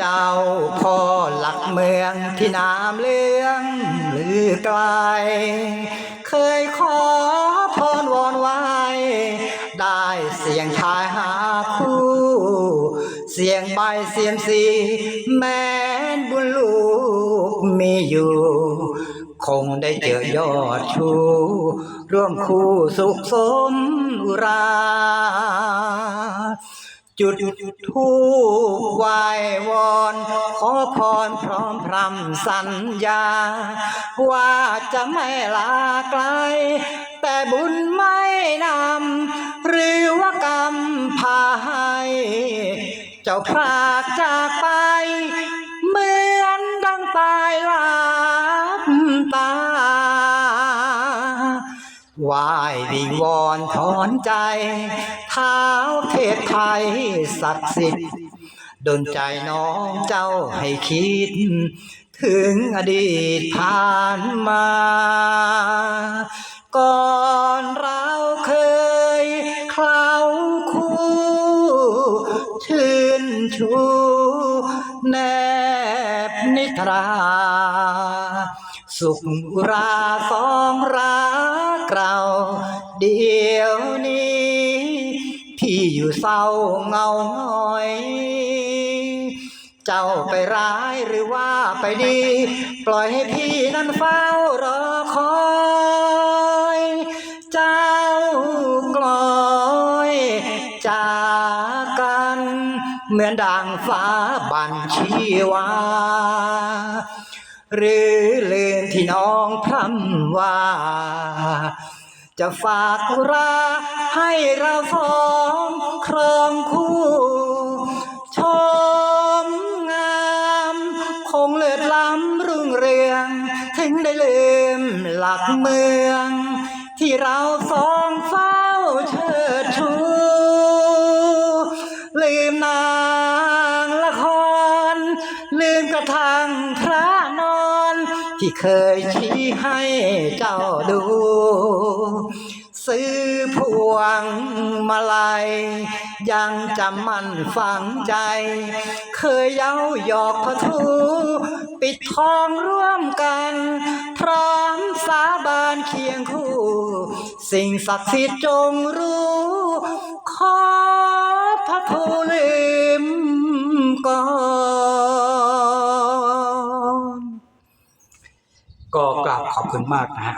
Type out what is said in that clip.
เจ้าพ่อหลักเมืองที่น้ำเลืองลือไกล เคยขอพรวอนไว้ ได้เสียงทายหาคู่ เสียงใบเสียมสีแม้นบุญลูกมีอยู่ คงได้เจอยอดชู ร่วมคู่สุขสมอุรา จุดทูปไหววอน ขอพรพร้อมพรำสัญญา ว่าจะไม่ลาไกล แต่บุญไม่นำ หรือว่ากรรมพาให้ เจ้าพระ วายวิงวอนถอนใจ เท้าเทพไทยศักดิ์สิทธิ์ดนใจน้องเจ้าให้คิด ถึงอดีตผ่านมา ก่อนเราเคยเคล้าคู่ชื่นชูแนบนิทรา สุขราสองรักเราเดียวนี้ พี่อยู่เศร้าเงาหงอย เจ้าไปร้ายหรือว่าไปดี ปล่อยให้พี่นั้นเฝ้ารอคอยเจ้ากลอยจากกัน เหมือนดังฟ้าบันชีวา หรือเลืมที่น้องพร่ำว่า จะฝากราให้เราสองครองคู่ชมงามคงเลิศล้ำรุ่งเรือง ถึงได้ลืมหลักเมือง ที่เราสองเฝ้าเชิดชูลืมนา ที่เคยชี้ให้เจ้าดู ซื้อพวงมาลัย ยังจำมันฝังใจ เคยเย้าหยอกพระทู ปิดทองร่วมกัน พร้อมสาบานเคียงคู่ สิ่งศักดิ์สิทธิ์จงรู้ขอ ก็กราบขอบคุณมากนะฮะ